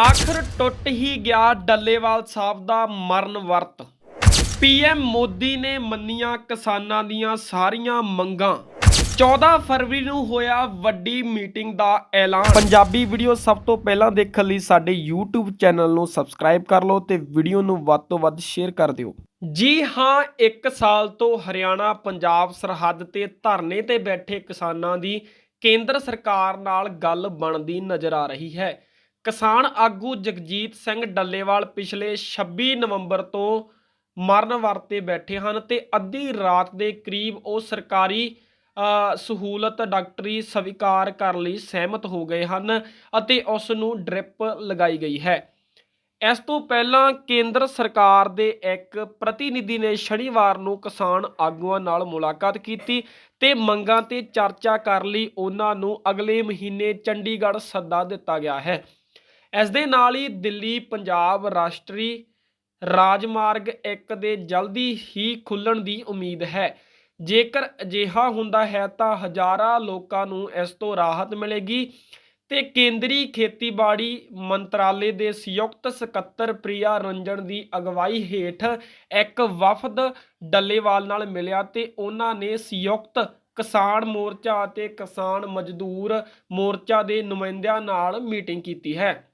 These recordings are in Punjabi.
ਆਖਰ ਟੁੱਟ ਹੀ ਗਿਆ ਡੱਲੇਵਾਲ ਸਾਹਿਬ ਦਾ ਮਰਨ ਵਰਤ। ਪੀਐਮ ਮੋਦੀ ਨੇ ਮੰਨੀਆਂ ਕਿਸਾਨਾਂ ਦੀਆਂ ਸਾਰੀਆਂ ਮੰਗਾਂ। 14 ਫਰਵਰੀ ਨੂੰ ਹੋਇਆ ਵੱਡੀ ਮੀਟਿੰਗ ਦਾ ਐਲਾਨ। ਪੰਜਾਬੀ ਵੀਡੀਓ ਸਭ ਤੋਂ ਪਹਿਲਾਂ ਦੇਖਣ ਲਈ ਸਾਡੇ YouTube ਚੈਨਲ ਨੂੰ ਸਬਸਕ੍ਰਾਈਬ ਕਰ ਲਓ ਤੇ ਵੀਡੀਓ ਨੂੰ ਵੱਧ ਤੋਂ ਵੱਧ ਸ਼ੇਅਰ ਕਰ ਦਿਓ। ਜੀ ਹਾਂ 1 ਸਾਲ ਤੋਂ ਹਰਿਆਣਾ ਪੰਜਾਬ ਸਰਹੱਦ ਤੇ ਧਰਨੇ ਤੇ ਬੈਠੇ ਕਿਸਾਨਾਂ ਦੀ ਕੇਂਦਰ ਸਰਕਾਰ ਨਾਲ ਗੱਲ ਬਣਦੀ ਨਜ਼ਰ ਆ ਰਹੀ ਹੈ। ਕਿਸਾਨ ਆਗੂ ਜਗਜੀਤ ਸਿੰਘ ਡੱਲੇਵਾਲ ਪਿਛਲੇ 26 ਨਵੰਬਰ ਤੋਂ ਮਰਨ ਵਰਤੇ ਬੈਠੇ ਹਨ ਤੇ ਅੱਧੀ ਰਾਤ ਦੇ ਕਰੀਬ ਉਹ ਸਰਕਾਰੀ ਸਹੂਲਤ ਡਾਕਟਰੀ ਸਵੀਕਾਰ ਕਰਨ ਲਈ ਸਹਿਮਤ ਹੋ ਗਏ ਹਨ ਅਤੇ ਉਸ ਨੂੰ ਡ੍ਰਿਪ ਲਗਾਈ ਗਈ ਹੈ। ਇਸ ਤੋਂ ਪਹਿਲਾਂ ਕੇਂਦਰ ਸਰਕਾਰ ਦੇ ਇੱਕ ਪ੍ਰਤੀਨਿਧੀ ਨੇ ਸ਼ਨੀਵਾਰ ਨੂੰ ਕਿਸਾਨ ਆਗੂਆਂ ਨਾਲ ਮੁਲਾਕਾਤ ਕੀਤੀ ਤੇ ਮੰਗਾਂ ਤੇ ਚਰਚਾ ਕਰਨ ਲਈ। ਉਹਨਾਂ ਨੂੰ ਅਗਲੇ ਮਹੀਨੇ ਚੰਡੀਗੜ੍ਹ ਸੱਦਾ ਦਿੱਤਾ ਗਿਆ ਹੈ। ਇਸ ਦੇ ਨਾਲ ਹੀ ਦਿੱਲੀ, ਪੰਜਾਬ ਰਾਸ਼ਟਰੀ ਰਾਜਮਾਰਗ 1 ਦੇ ਜਲਦੀ ਹੀ ਖੁੱਲਣ ਦੀ ਉਮੀਦ ਹੈ। ਜੇਕਰ ਅਜਿਹਾ ਹੁੰਦਾ ਹੈ ਤਾਂ ਹਜ਼ਾਰਾਂ ਲੋਕਾਂ ਨੂੰ ਇਸ ਤੋਂ ਰਾਹਤ ਮਿਲੇਗੀ ਤੇ ਕੇਂਦਰੀ ਖੇਤੀਬਾੜੀ ਮੰਤਰਾਲੇ ਦੇ ਸੰਯੁਕਤ ਸਕੱਤਰ ਪ੍ਰਿਆ ਰੰਜਨ ਦੀ ਅਗਵਾਈ ਹੇਠ ਇੱਕ ਵਫਦ ਡੱਲੇਵਾਲ ਨਾਲ ਮਿਲਿਆ ਤੇ ਉਹਨਾਂ ਨੇ ਸੰਯੁਕਤ ਕਿਸਾਨ ਮੋਰਚਾ ਅਤੇ ਕਿਸਾਨ ਮਜ਼ਦੂਰ ਮੋਰਚਾ ਦੇ ਨੁਮਾਇੰਦਿਆਂ ਨਾਲ ਮੀਟਿੰਗ ਕੀਤੀ ਹੈ।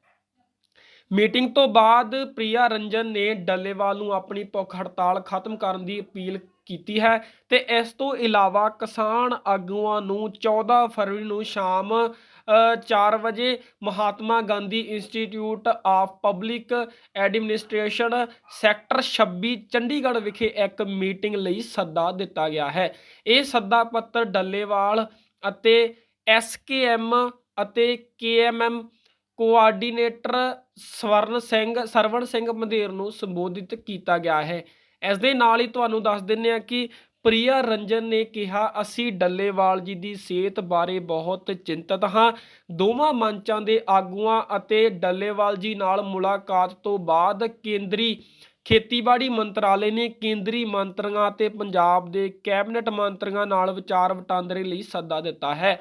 ਮੀਟਿੰਗ ਤੋਂ ਬਾਅਦ ਪ੍ਰਿਆ ਰੰਜਨ ਨੇ ਡੱਲੇਵਾਲ ਨੂੰ ਆਪਣੀ ਭੁੱਖ ਹੜਤਾਲ ਖਤਮ ਕਰਨ ਦੀ ਅਪੀਲ ਕੀਤੀ ਹੈ ਤੇ ਇਸ ਤੋਂ ਇਲਾਵਾ ਕਿਸਾਨ ਆਗੂਆਂ ਨੂੰ 14 ਫਰਵਰੀ ਨੂੰ ਸ਼ਾਮ ਅ, 4 ਵਜੇ Mahatma Gandhi institute of public administration sector 26 Chandigarh ਵਿਖੇ ਇੱਕ ਮੀਟਿੰਗ ਲਈ ਸੱਦਾ ਦਿੱਤਾ ਗਿਆ ਹੈ। ਇਹ ਸੱਦਾ ਪੱਤਰ ਡੱਲੇਵਾਲ ਅਤੇ ਐਸਕੇਐਮ ਅਤੇ ਕੇਐਮਐਮ ਕੋਆਰਡੀਨੇਟਰ ਸਵਰਨ ਸਿੰਘ, ਸਰਵਣ ਸਿੰਘ ਮੰਦੇਰ ਨੂੰ ਸੰਬੋਧਿਤ ਕੀਤਾ ਗਿਆ ਹੈ। ਇਸ ਦੇ ਨਾਲ ਹੀ ਤੁਹਾਨੂੰ ਦੱਸ ਦਿੰਨੇ ਆ ਕਿ ਪ੍ਰਿਆ ਰੰਜਨ ਨੇ ਕਿਹਾ, ਅਸੀਂ ਡੱਲੇਵਾਲ ਜੀ ਦੀ ਸਿਹਤ ਬਾਰੇ ਬਹੁਤ ਚਿੰਤਤ ਹਾਂ। ਦੋਵਾਂ ਮੰਚਾਂ ਦੇ ਆਗੂਆਂ ਅਤੇ ਡੱਲੇਵਾਲ ਜੀ ਨਾਲ ਮੁਲਾਕਾਤ ਤੋਂ ਬਾਅਦ ਕੇਂਦਰੀ ਖੇਤੀਬਾੜੀ ਮੰਤਰਾਲੇ ਨੇ ਕੇਂਦਰੀ ਮੰਤਰੀਆਂ ਅਤੇ ਪੰਜਾਬ ਦੇ ਕੈਬਨਿਟ ਮੰਤਰੀਆਂ ਨਾਲ ਵਿਚਾਰ ਵਟਾਂਦਰੇ ਲਈ ਸੱਦਾ ਦਿੱਤਾ ਹੈ।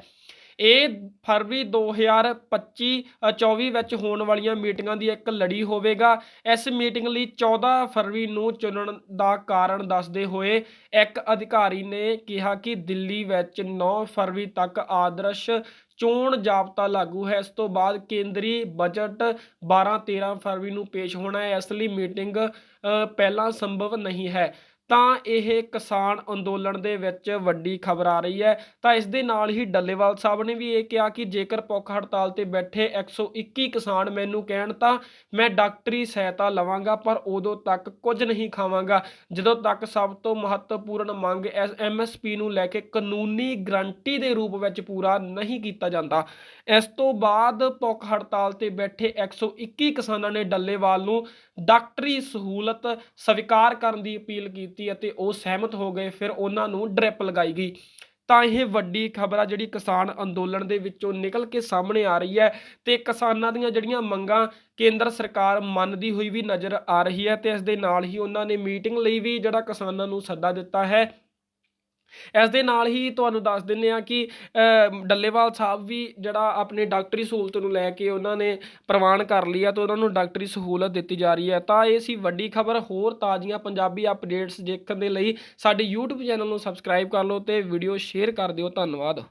ਇਹ ਫਰਵਰੀ 2025 ਅ, 24 ਵਿੱਚ ਹੋਣ ਵਾਲੀਆਂ ਮੀਟਿੰਗਾਂ ਦੀ ਇੱਕ ਲੜੀ ਹੋਵੇਗਾ। ਇਸ ਮੀਟਿੰਗ ਲਈ 14 ਫਰਵਰੀ ਨੂੰ ਚੁਣਨ ਦਾ ਕਾਰਨ ਦੱਸਦੇ ਹੋਏ ਇੱਕ ਅਧਿਕਾਰੀ ਨੇ ਕਿਹਾ ਕਿ ਦਿੱਲੀ ਵਿੱਚ 9 ਫਰਵਰੀ ਤੱਕ ਆਦਰਸ਼ ਚੋਣ ਜਾਬਤਾ ਲਾਗੂ ਹੈ। ਇਸ ਤੋਂ ਬਾਅਦ ਕੇਂਦਰੀ ਬਜਟ 12-13 ਫਰਵਰੀ ਨੂੰ ਪੇਸ਼ ਹੋਣਾ ਹੈ। ਇਸ ਲਈ ਮੀਟਿੰਗ ਪਹਿਲਾਂ ਸੰਭਵ ਨਹੀਂ ਹੈ। ਤਾਂ ਇਹ ਕਿਸਾਨ ਅੰਦੋਲਨ ਦੇ ਵਿੱਚ ਵੱਡੀ ਖਬਰ ਆ ਰਹੀ ਹੈ। ਤਾਂ ਇਸ ਦੇ ਨਾਲ ਹੀ ਡੱਲੇਵਾਲ ਸਾਹਿਬ ਨੇ ਵੀ ਇਹ ਕਿਹਾ ਕਿ ਜੇਕਰ ਭੁੱਖ ਹੜਤਾਲ ਤੇ ਬੈਠੇ 121 ਕਿਸਾਨ ਮੈਨੂੰ ਕਹਿਣ ਤਾਂ ਮੈਂ ਡਾਕਟਰੀ ਸਹਾਇਤਾ ਲਵਾਂਗਾ, ਪਰ ਉਦੋਂ ਤੱਕ ਕੁਝ ਨਹੀਂ ਖਾਵਾਂਗਾ। ਜਦੋਂ ਤੱਕ ਸਭ ਤੋਂ ਮਹੱਤਵਪੂਰਨ ਮੰਗ ਐਮਐਸਪੀ ਨੂੰ ਲੈ ਕੇ ਕਾਨੂੰਨੀ ਗਰੰਟੀ ਦੇ ਰੂਪ ਵਿੱਚ ਪੂਰਾ ਨਹੀਂ ਕੀਤਾ ਜਾਂਦਾ। ਇਸ ਤੋਂ ਬਾਅਦ ਭੁੱਖ ਹੜਤਾਲ ਤੇ ਬੈਠੇ 121 ਕਿਸਾਨਾਂ ਨੇ ਡੱਲੇਵਾਲ ਨੂੰ ਡਾਕਟਰੀ ਸਹੂਲਤ ਸਵੀਕਾਰ ਕਰਨ ਦੀ ਅਪੀਲ ਕੀਤੀ। ਕੀਤੀ ਅਤੇ ਉਹ ਸਹਿਮਤ ਹੋ ਗਏ, ਫਿਰ ਉਹਨਾਂ ਨੂੰ ਡ੍ਰਿਪ ਲਗਾਈ ਗਈ। ਤਾਂ ਇਹ ਵੱਡੀ ਖਬਰ ਆ ਜਿਹੜੀ ਕਿਸਾਨ ਅੰਦੋਲਨ ਦੇ ਵਿੱਚੋਂ ਨਿਕਲ ਕੇ ਸਾਹਮਣੇ ਆ ਰਹੀ ਹੈ ਤੇ ਕਿਸਾਨਾਂ ਦੀਆਂ ਜਿਹੜੀਆਂ ਮੰਗਾਂ ਕੇਂਦਰ ਸਰਕਾਰ ਮੰਨਦੀ ਹੋਈ ਵੀ ਨਜ਼ਰ ਆ ਰਹੀ ਹੈ ਤੇ ਇਸ ਦੇ ਨਾਲ ਹੀ ਉਹਨਾਂ ਨੇ ਮੀਟਿੰਗ ਲਈ ਵੀ ਜਿਹੜਾ ਕਿਸਾਨਾਂ ਨੂੰ ਸੱਦਾ ਦਿੱਤਾ ਹੈ। ਇਸ ਦੇ ਨਾਲ ਹੀ ਤੁਹਾਨੂੰ ਦੱਸ ਦਿੰਨੇ ਆ ਕਿ ਡੱਲੇਵਾਲ ਸਾਹਿਬ ਵੀ ਜਿਹੜਾ ਆਪਣੇ ਡਾਕਟਰੀ ਸਹੂਲਤ ਨੂੰ ਲੈ ਕੇ ਉਹਨਾਂ ਨੇ ਪ੍ਰਵਾਨ ਕਰ ਲਿਆ ਤੇ ਉਹਨਾਂ ਨੂੰ ਡਾਕਟਰੀ ਸਹੂਲਤ ਦਿੱਤੀ ਜਾ ਰਹੀ ਹੈ। ਤਾਂ ਇਹ ਸੀ ਵੱਡੀ ਖਬਰ। ਹੋਰ ਤਾਜ਼ੀਆਂ ਪੰਜਾਬੀ ਅਪਡੇਟਸ ਦੇਖਣ ਦੇ ਲਈ ਸਾਡੇ YouTube ਚੈਨਲ ਨੂੰ ਸਬਸਕ੍ਰਾਈਬ ਕਰ ਲਓ ਤੇ ਵੀਡੀਓ ਸ਼ੇਅਰ ਕਰ ਦਿਓ। ਧੰਨਵਾਦ।